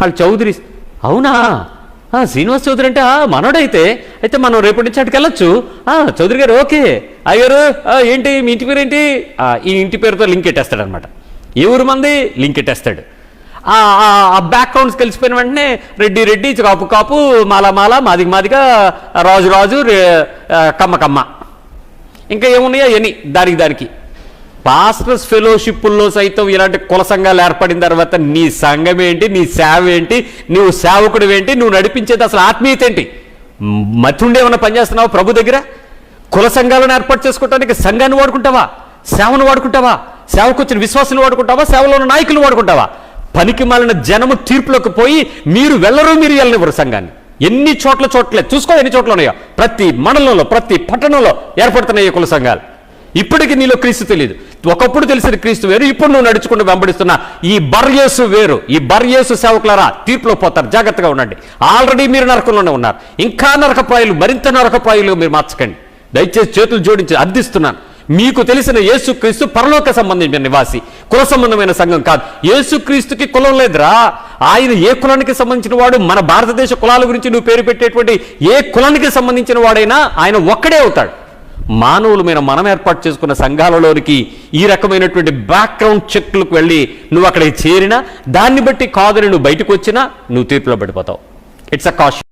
వాళ్ళు చౌదరి. అవునా? శ్రీనివాస్ చౌదరి అంటే మనోడైతే. అయితే మనం రేపటి నుంచి అటుకు వెళ్ళొచ్చు. ఆ, చౌదరి గారు ఓకే. అయ్యారు ఏంటి మీ ఇంటి పేరు ఏంటి ఈ ఇంటి పేరుతో లింక్ ఎట్టేస్తాడు అనమాట ఏ ఊరు మంది? లింక్ ఎట్టేస్తాడు. ఆ బ్యాక్గ్రౌండ్స్ కలిసిపోయిన వెంటనే రెడ్డి రెడ్డి కాపు కాపు మాల మాల మాదిగ మాదిగా రాజు రాజు కమ్మ కమ్మ. ఇంకా ఏమున్నాయో? ఎని దానికి దానికి. పాస్టర్స్ ఫెలోషిప్పుల్లో సైతం ఇలాంటి కుల సంఘాలు ఏర్పడిన తర్వాత నీ సంఘం ఏంటి నీ సేవ ఏంటి నువ్వు సేవకుడు ఏంటి నువ్వు నడిపించేది అసలు ఆత్మీయత ఏంటి? మతుండే ఏమైనా పనిచేస్తున్నావా ప్రభు దగ్గర? కుల సంఘాలను ఏర్పాటు చేసుకోవటానికి సంఘాన్ని వాడుకుంటావా? సేవను వాడుకుంటావా? సేవకు వచ్చిన విశ్వాసాన్ని వాడుకుంటావా? సేవలో ఉన్న నాయకులు వాడుకుంటావా? పనికి మాలిన జనము తీర్పులోకి పోయి మీరు వెళ్ళరు మీరు వెళ్ళనివ్వరు సంఘాన్ని. ఎన్ని చోట్ల చోట్లే చూసుకో ఎన్ని చోట్ల ఉన్నాయో. ప్రతి మండలంలో ప్రతి పట్టణంలో ఏర్పడుతున్నాయి కుల సంఘాలు. ఇప్పటికి నీలో క్రీస్తు తెలియదు ఒకప్పుడు తెలిసిన క్రీస్తు వేరు ఇప్పుడు నువ్వు నడుచుకుంటూ వెంబడిస్తున్న ఈ బర్యేసు వేరు. ఈ బర్యేసు సేవకులరా తీర్పులో పోతారు. జాగ్రత్తగా ఉండండి. ఆల్రెడీ మీరు నరకంలోనే ఉన్నారు. ఇంకా నరకప్రాయులు మరింత నరకప్రాయులు మీరు మార్చకండి. దయచేసి చేతులు జోడించి అర్థిస్తున్నాను. మీకు తెలిసిన యేసుక్రీస్తు పరలోక సంబంధించిన నివాసి కుల సంబంధమైన సంఘం కాదు. యేసుక్రీస్తుకి కులం లేదురా. ఆయన ఏ కులానికి సంబంధించిన వాడు? మన భారతదేశ కులాల గురించి నువ్వు పేరు పెట్టేటువంటి ఏ కులానికి సంబంధించిన వాడైనా ఆయన ఒక్కడే అవుతాడు. మానవులమైన మనం ఏర్పాటు చేసుకున్న సంఘాలలోనికి ఈ రకమైనటువంటి బ్యాక్గ్రౌండ్ చెక్లకు వెళ్ళి నువ్వు అక్కడికి చేరినా దాన్ని బట్టి కాదని నువ్వు బయటకు వచ్చినా నువ్వు తీర్పులో పడిపోతావు. It's a caution